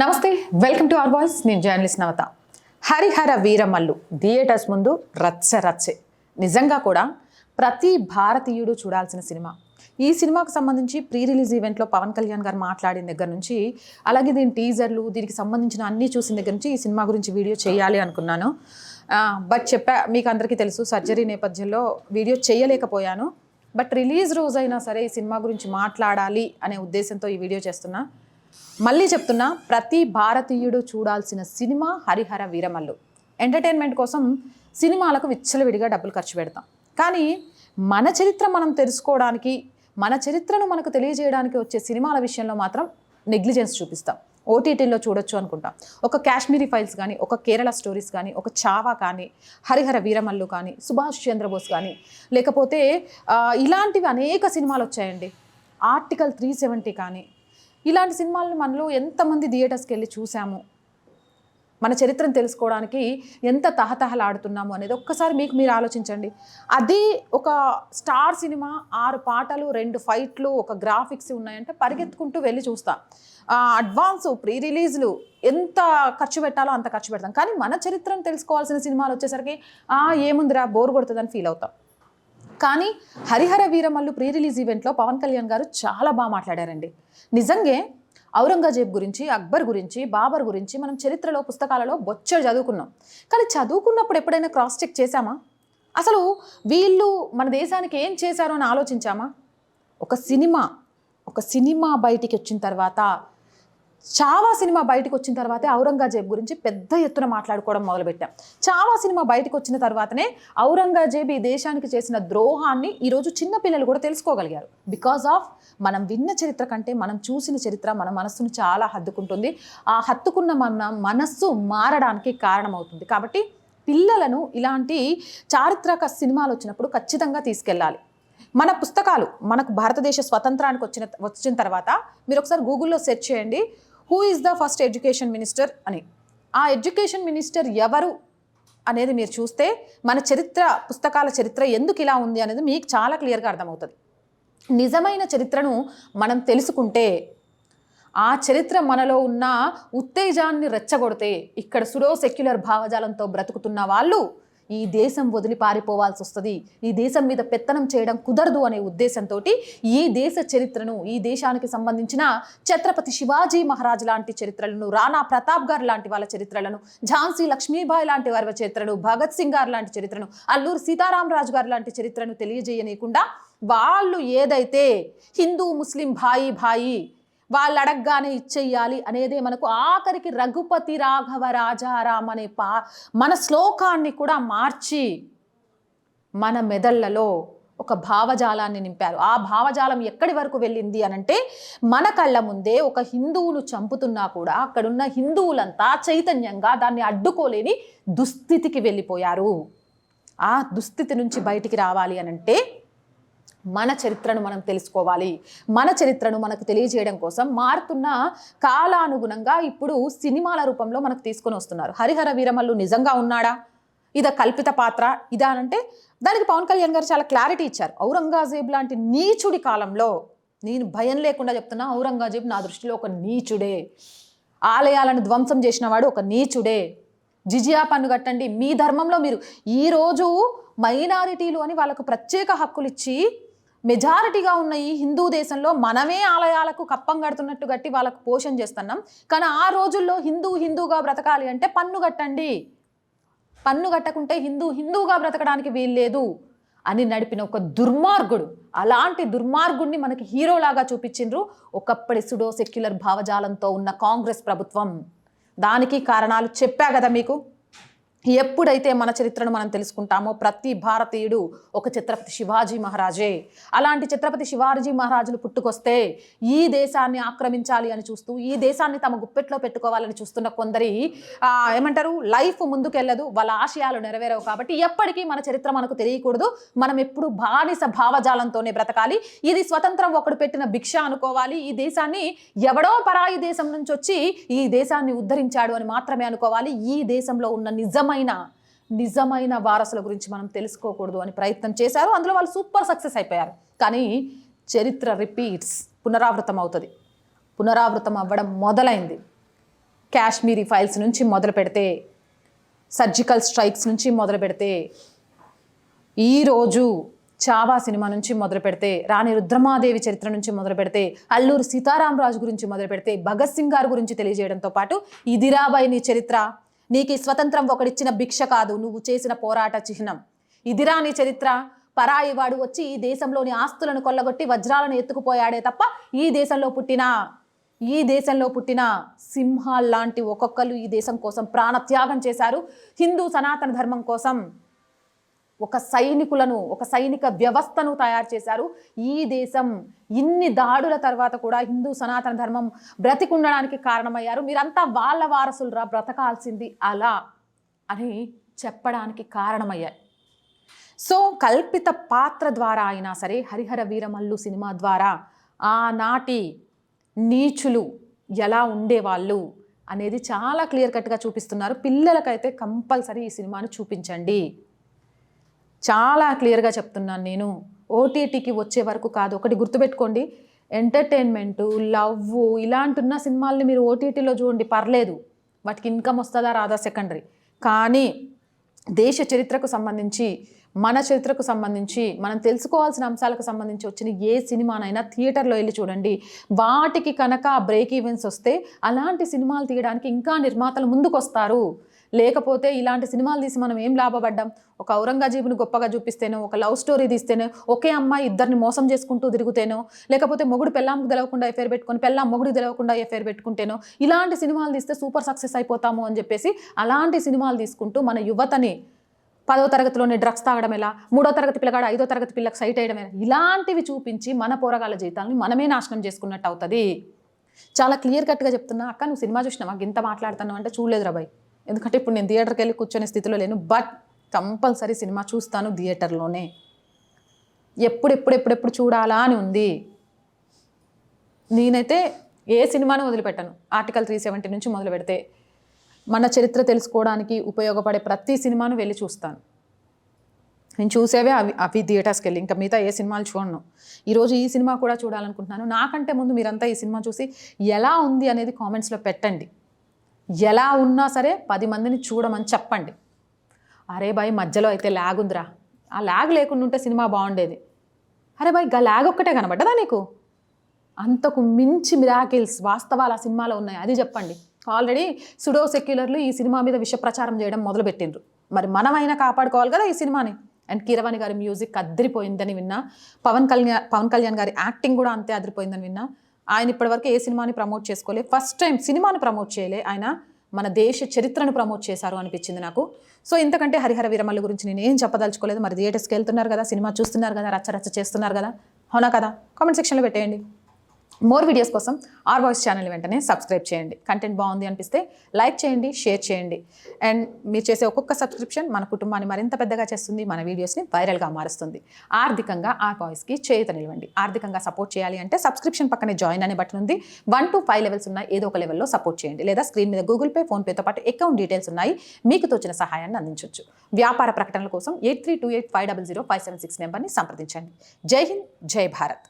నమస్తే welcome to our voice నేను journalist Navatha. Harihara Veeramallu theatres ముందు రచ్చ రచ్చే. నిజంగా కూడా ప్రతి భారతీయుడు చూడాల్సిన సినిమా. ఈ సినిమాకు సంబంధించి ప్రీ రిలీజ్ ఈవెంట్లో పవన్ కళ్యాణ్ గారు మాట్లాడిన దగ్గర నుంచి అలాగే దీని టీజర్లు దీనికి సంబంధించిన అన్నీ చూసిన దగ్గర నుంచి ఈ సినిమా గురించి వీడియో చేయాలి అనుకున్నాను. బట్ చెప్పా మీకు అందరికీ తెలుసు సర్జరీ నేపథ్యంలో వీడియో చేయలేకపోయాను. బట్ రిలీజ్ రోజైనా సరే ఈ సినిమా గురించి మాట్లాడాలి అనే ఉద్దేశంతో ఈ వీడియో చేస్తున్నా. మళ్ళీ చెప్తున్నా ప్రతి భారతీయుడు చూడాల్సిన సినిమా హరిహర వీరమల్లు. ఎంటర్టైన్మెంట్ కోసం సినిమాలకు విచ్చలవిడిగా డబ్బులు ఖర్చు పెడతాం. కానీ మన చరిత్ర మనం తెలుసుకోవడానికి మన చరిత్రను మనకు తెలియజేయడానికి వచ్చే సినిమాల విషయంలో మాత్రం నెగ్లిజెన్స్ చూపిస్తాం. ఓటీటీలో చూడొచ్చు అనుకుంటాం. ఒక కాశ్మీరీ ఫైల్స్ కానీ ఒక కేరళ స్టోరీస్ కానీ ఒక చావా కానీ హరిహర వీరమల్లు కానీ సుభాష్ చంద్రబోస్ కానీ లేకపోతే ఇలాంటివి అనేక సినిమాలు వచ్చాయండి. ఆర్టికల్ త్రీ సెవెంటీ కానీ ఇలాంటి సినిమాలను మనలో ఎంతమంది థియేటర్స్కి వెళ్ళి చూసాము? మన చరిత్రను తెలుసుకోవడానికి ఎంత తహతహలాడుతున్నాము అనేది ఒక్కసారి మీకు మీరు ఆలోచించండి. అది ఒక స్టార్ సినిమా ఆరు పాటలు రెండు ఫైట్లు ఒక గ్రాఫిక్స్ ఉన్నాయంటే పరిగెత్తుకుంటూ వెళ్ళి చూస్తాం. అడ్వాన్స్ ప్రీ రిలీజ్లు ఎంత ఖర్చు పెట్టాలో అంత ఖర్చు పెడతాం. కానీ మన చరిత్రను తెలుసుకోవాల్సిన సినిమాలు వచ్చేసరికి ఏముందిరా బోర్ కొడుతుందని ఫీల్ అవుతాం. కానీ హరిహర వీరమల్లు ప్రీ రిలీజ్ ఈవెంట్లో పవన్ కళ్యాణ్ గారు చాలా బాగా మాట్లాడారండి. నిజంగా ఔరంగజేబ్ గురించి అక్బర్ గురించి బాబర్ గురించి మనం చరిత్రలో పుస్తకాలలో బొచ్చ చదువుకున్నాం. కానీ చదువుకున్నప్పుడు ఎప్పుడైనా క్రాస్ చెక్ చేశామా? అసలు వీళ్ళు మన దేశానికి ఏం చేశారో అని ఆలోచించామా? ఒక సినిమా ఒక సినిమా బయటికి వచ్చిన తర్వాత చావా సినిమా బయటకు వచ్చిన తర్వాతే ఔరంగజేబ్ గురించి పెద్ద ఎత్తున మాట్లాడుకోవడం మొదలుపెట్టాం. చావా సినిమా బయటకు వచ్చిన తర్వాతనే ఔరంగజేబ్ ఈ దేశానికి చేసిన ద్రోహాన్ని ఈరోజు చిన్నపిల్లలు కూడా తెలుసుకోగలిగారు. బికాస్ ఆఫ్ మనం విన్న చరిత్ర కంటే మనం చూసిన చరిత్ర మన మనస్సును చాలా హత్తుకుంటుంది. ఆ హత్తుకున్న మన మనస్సు మారడానికి కారణమవుతుంది. కాబట్టి పిల్లలను ఇలాంటి చారిత్రక సినిమాలు వచ్చినప్పుడు ఖచ్చితంగా తీసుకెళ్ళాలి. మన పుస్తకాలు మనకు భారతదేశ స్వతంత్రానికి వచ్చిన వచ్చిన తర్వాత మీరు ఒకసారి గూగుల్లో సెర్చ్ చేయండి. Who is the first education minister అని. ఆ ఎడ్యుకేషన్ మినిస్టర్ ఎవరు అనేది మీరు చూస్తే మన చరిత్ర పుస్తకాల చరిత్ర ఎందుకు ఇలా ఉంది అనేది మీకు చాలా క్లియర్గా అర్థమవుతుంది. నిజమైన చరిత్రను మనం తెలుసుకుంటే ఆ చరిత్ర మనలో ఉన్న ఉత్తేజాన్ని రెచ్చగొడితే ఇక్కడ సుడో సెక్యులర్ భావజాలంతో బ్రతుకుతున్న వాళ్ళు ఈ దేశం వదిలి పారిపోవాల్సి వస్తుంది. ఈ దేశం మీద పెత్తనం చేయడం కుదరదు అనే ఉద్దేశంతో ఈ దేశ చరిత్రను ఈ దేశానికి సంబంధించిన ఛత్రపతి శివాజీ మహారాజ్ లాంటి చరిత్రలను రాణా ప్రతాప్ గారు లాంటి వాళ్ళ చరిత్రలను ఝాన్సీ లక్ష్మీబాయి లాంటి వారి చరిత్రను భగత్ సింగ్ గారు లాంటి చరిత్రను అల్లూరు సీతారామరాజు గారు లాంటి చరిత్రను తెలియజేయనీయకుండా వాళ్ళు ఏదైతే హిందూ ముస్లిం భాయి భాయి వాళ్ళు అడగగానే ఇచ్చేయాలి అనేదే మనకు ఆఖరికి రఘుపతి రాఘవ రాజారాం అనే పా మన శ్లోకాన్ని కూడా మార్చి మన మెదళ్ళలో ఒక భావజాలాన్ని నింపారు. ఆ భావజాలం ఎక్కడి వరకు వెళ్ళింది అనంటే మన కళ్ళ ముందే ఒక హిందువును చంపుతున్నా కూడా అక్కడున్న హిందువులంతా చైతన్యంగా దాన్ని అడ్డుకోలేని దుస్థితికి వెళ్ళిపోయారు. ఆ దుస్థితి నుంచి బయటికి రావాలి అనంటే మన చరిత్రను మనం తెలుసుకోవాలి. మన చరిత్రను మనకు తెలియజేయడం కోసం మారుతున్న కాలానుగుణంగా ఇప్పుడు సినిమాల రూపంలో మనకు తీసుకొని వస్తున్నారు. హరిహర వీరమల్లు నిజంగా ఉన్నాడా? ఇద కల్పిత పాత్ర ఇదా అంటే దానికి పవన్ కళ్యాణ్ గారు చాలా క్లారిటీ ఇచ్చారు. ఔరంగజేబ్ లాంటి నీచుడి కాలంలో నేను భయం లేకుండా చెప్తున్నా ఔరంగజేబ్ నా దృష్టిలో ఒక నీచుడే. ఆలయాలను ధ్వంసం చేసిన వాడు ఒక నీచుడే. జిజియా పన్ను కట్టండి. మీ ధర్మంలో మీరు ఈరోజు మైనారిటీలు అని వాళ్ళకు ప్రత్యేక హక్కులు ఇచ్చి మెజారిటీగా ఉన్న ఈ హిందూ దేశంలో మనమే ఆలయాలకు కప్పం కడుతున్నట్టు కట్టి వాళ్ళకు పోషణ చేస్తున్నాం. కానీ ఆ రోజుల్లో హిందూ హిందూగా బ్రతకాలి అంటే పన్ను కట్టండి. పన్ను కట్టకుంటే హిందూ హిందూగా బ్రతకడానికి వీల్లేదు అని నడిపిన ఒక దుర్మార్గుడు అలాంటి దుర్మార్గుడిని మనకి హీరోలాగా చూపించిండ్రు ఒకప్పటి సుడో సెక్యులర్ భావజాలంతో ఉన్న కాంగ్రెస్ ప్రభుత్వం. దానికి కారణాలు చెప్పా కదా మీకు? ఎప్పుడైతే మన చరిత్రను మనం తెలుసుకుంటామో ప్రతి భారతీయుడు ఒక ఛత్రపతి శివాజీ మహారాజే. అలాంటి ఛత్రపతి శివాజీ మహారాజులు పుట్టుకొస్తే ఈ దేశాన్ని ఆక్రమించాలి అని చూస్తూ ఈ దేశాన్ని తమ గుప్పెట్లో పెట్టుకోవాలని చూస్తున్న కొందరి ఏమంటారు లైఫ్ ముందుకెళ్ళదు వాళ్ళ ఆశయాలు నెరవేరవు కాబట్టి ఎప్పటికీ మన చరిత్ర మనకు తెలియకూడదు. మనం ఎప్పుడు బానిస భావజాలంతోనే బ్రతకాలి. ఇది స్వతంత్రం ఒకడు పెట్టిన భిక్ష అనుకోవాలి. ఈ దేశాన్ని ఎవడో పరాయి దేశం నుంచి వచ్చి ఈ దేశాన్ని ఉద్ధరించాడు అని మాత్రమే అనుకోవాలి. ఈ దేశంలో ఉన్న నిజమైన నిజమైన వారసుల గురించి మనం తెలుసుకోకూడదు అని ప్రయత్నం చేశారు. అందులో వాళ్ళు సూపర్ సక్సెస్ అయిపోయారు. కానీ చరిత్ర రిపీట్స్ పునరావృతం అవుతుంది. పునరావృతం అవ్వడం మొదలైంది. కాశ్మీరీ ఫైల్స్ నుంచి మొదలు పెడితే సర్జికల్ స్ట్రైక్స్ నుంచి మొదలు పెడితే ఈరోజు చావా సినిమా నుంచి మొదలు పెడితే రాణి రుద్రమాదేవి చరిత్ర నుంచి మొదలు పెడితే అల్లూరు సీతారామరాజు గురించి మొదలు పెడితే భగత్ సింగ్ గారి గురించి తెలియజేయడంతో పాటు ఇదిరాబాయి నీ చరిత్ర నీకు ఈ స్వతంత్రం ఒకడిచ్చిన భిక్ష కాదు నువ్వు చేసిన పోరాట చిహ్నం. ఇదిరా నీ చరిత్ర. పరాయి వాడు వచ్చి ఈ దేశంలోని ఆస్తులను కొల్లగొట్టి వజ్రాలను ఎత్తుకుపోయాడే తప్ప ఈ దేశంలో పుట్టిన ఈ దేశంలో పుట్టిన సింహాల్ లాంటి ఒక్కొక్కరు ఈ దేశం కోసం ప్రాణత్యాగం చేశారు. హిందూ సనాతన ధర్మం కోసం. ఒక సైనికులను ఒక సైనిక వ్యవస్థను తయారు చేశారు. ఈ దేశం ఇన్ని దాడుల తర్వాత కూడా హిందూ సనాతన ధర్మం బ్రతికుండడానికి కారణమయ్యారు. మీరంతా వాళ్ళ వారసులరా బ్రతకాల్సింది అలా అని చెప్పడానికి కారణమయ్యాయి. సో కల్పిత పాత్ర ద్వారా అయినా సరే హరిహర వీరమల్లు సినిమా ద్వారా ఆనాటి నీచులు ఎలా ఉండేవాళ్ళు అనేది చాలా క్లియర్ కట్గా చూపిస్తున్నారు. పిల్లలకైతే కంపల్సరీ ఈ సినిమాను చూపించండి. చాలా క్లియర్గా చెప్తున్నాను నేను. ఓటీటీకి వచ్చే వరకు కాదు ఒకటి గుర్తుపెట్టుకోండి. ఎంటర్టైన్మెంట్ లవ్ ఇలాంటి ఉన్న సినిమాల్ని మీరు ఓటీటీలో చూడండి పర్లేదు. వాటికి ఇన్కమ్ వస్తుందా రాదా సెకండరీ. కానీ దేశ చరిత్రకు సంబంధించి మన చరిత్రకు సంబంధించి మనం తెలుసుకోవాల్సిన అంశాలకు సంబంధించి వచ్చిన ఏ సినిమానైనా థియేటర్లో వెళ్ళి చూడండి. వాటికి కనుక బ్రేక్ ఈవెంట్స్ వస్తే అలాంటి సినిమాలు తీయడానికి ఇంకా నిర్మాతలు ముందుకు వస్తారు లేకపోతే ఇలాంటి సినిమాలు తీసి మనం ఏం లాభపడ్డాం? ఒక ఔరంగజేబుని గొప్పగా చూపిస్తేనో ఒక లవ్ స్టోరీ తీస్తేనో ఒకే అమ్మాయి ఇద్దరిని మోసం చేసుకుంటూ తిరుగుతేనో లేకపోతే మొగుడు పెళ్ళాంకు తెలవకుండా ఎఫేర్ పెట్టుకొని పెళ్ళాం మొగుడు తెలవకుండా ఎఫేర్ పెట్టుకుంటేనో ఇలాంటి సినిమాలు తీస్తే సూపర్ సక్సెస్ అయిపోతాము అని చెప్పేసి అలాంటి సినిమాలు తీసుకుంటూ మన యువతని పదో తరగతిలోనే డ్రగ్స్ తాగడం ఎలా? మూడో తరగతి పిల్లగాడు ఐదో తరగతి పిల్లకు సైట్ వేయడం ఎలా? ఇలాంటివి చూపించి మన పోరగాళ్ళ జీవితాలని మనమే నాశనం చేసుకున్నట్టు అవుతుంది. చాలా క్లియర్ కట్గా చెప్తున్నా. అక్క నువ్వు సినిమా చూసినావా? ఇంత మాట్లాడుతున్నావు అంటే చూడలేదు రాబాయ్ ఎందుకంటే ఇప్పుడు నేను థియేటర్కి వెళ్ళి కూర్చొనే స్థితిలో లేను బట్ కంపల్సరీ సినిమా చూస్తాను థియేటర్లోనే ఎప్పుడు ఎప్పుడు ఎప్పుడెప్పుడు చూడాలా అని ఉంది. నేనైతే ఏ సినిమాను వదిలిపెట్టాను. ఆర్టికల్ త్రీ సెవెంటీ నుంచి మొదలు పెడితే మన చరిత్ర తెలుసుకోవడానికి ఉపయోగపడే ప్రతి సినిమాను వెళ్ళి చూస్తాను. నేను చూసేవే అవి అవి థియేటర్స్కి వెళ్ళి ఇంకా మిగతా ఏ సినిమాలు చూడను. ఈరోజు ఈ సినిమా కూడా చూడాలనుకుంటున్నాను. నాకంటే ముందు మీరంతా ఈ సినిమా చూసి ఎలా ఉంది అనేది కామెంట్స్లో పెట్టండి. ఎలా ఉన్నా సరే పది మందిని చూడమని చెప్పండి. అరే బాయ్ మధ్యలో అయితే ల్యాగ్ ఉందిరా. ఆ ల్యాగ్ లేకుండా ఉంటే సినిమా బాగుండేది. అరే బాయ్గా ల్యాగ్ ఒక్కటే కనబడ్డదా నీకు? అంతకు మించి మిరాకిల్స్ వాస్తవాలు ఆ సినిమాలో ఉన్నాయి. అది చెప్పండి. ఆల్రెడీ సుడో సెక్యులర్లు ఈ సినిమా మీద విష ప్రచారం చేయడం మొదలుపెట్టిండ్రు. మరి మనమైనా కాపాడుకోవాలి కదా ఈ సినిమాని? అండ్ కీరవాణి గారి మ్యూజిక్ అదిరిపోయిందని విన్నా. పవన్ కళ్యాణ్ పవన్ కళ్యాణ్ గారి యాక్టింగ్ కూడా అంతే అదిరిపోయిందని విన్నా. ఆయన ఇప్పటివరకు ఏ సినిమాని ప్రమోట్ చేసుకోలే. ఫస్ట్ టైం సినిమాని ప్రమోట్ చేయలే. ఆయన మన దేశ చరిత్రను ప్రమోట్ చేశారు అనిపించింది నాకు. సో ఇంతకంటే హరిహర వీరమల్లు గురించి నేను ఏం చెప్పదలుచుకోలేదు. మరి థియేటర్స్కి వెళ్తున్నారు కదా సినిమా చూస్తున్నారు కదా రచ్చ రచ్చ చేస్తున్నారు కదా. అవునా కదా? కామెంట్ సెక్షన్లో పెట్టేయండి. మోర్ వీడియోస్ కోసం ఆర్ వాయిస్ ఛానల్ వెంటనే సబ్స్క్రైబ్ చేయండి. కంటెంట్ బాగుంది అనిపిస్తే లైక్ చేయండి షేర్ చేయండి. అండ్ మీరు చేసే ఒక్కొక్క సబ్స్క్రిప్షన్ మన కుటుంబాన్ని మరింత పెద్దగా చేస్తుంది మన వీడియోస్ని వైరల్గా మారుస్తుంది. ఆర్థికంగా ఆర్ వాయిస్కి చేయుతనివ్వండి ఆర్థికంగా సపోర్ట్ చేయాలి అంటే సబ్స్క్రిప్షన్ పక్కనే జాయిన్ అనే బటన్ ఉంది. వన్ టు ఫైవ్ లెవెల్స్ ఉన్న ఏదో ఒక లెవెల్లో సపోర్ట్ చేయండి. లేదా స్క్రీన్ మీద గూగుల్ పే ఫోన్పేతో పాటు అకౌంట్ డీటెయిల్స్ ఉన్నాయి. మీకు తోచిన సహాయాన్ని అందించవచ్చు వ్యాపార ప్రకటనల కోసం eight three two eight five double zero five seven six నెంబర్ని సంప్రదించండి. జై హింద్ జై భారత్.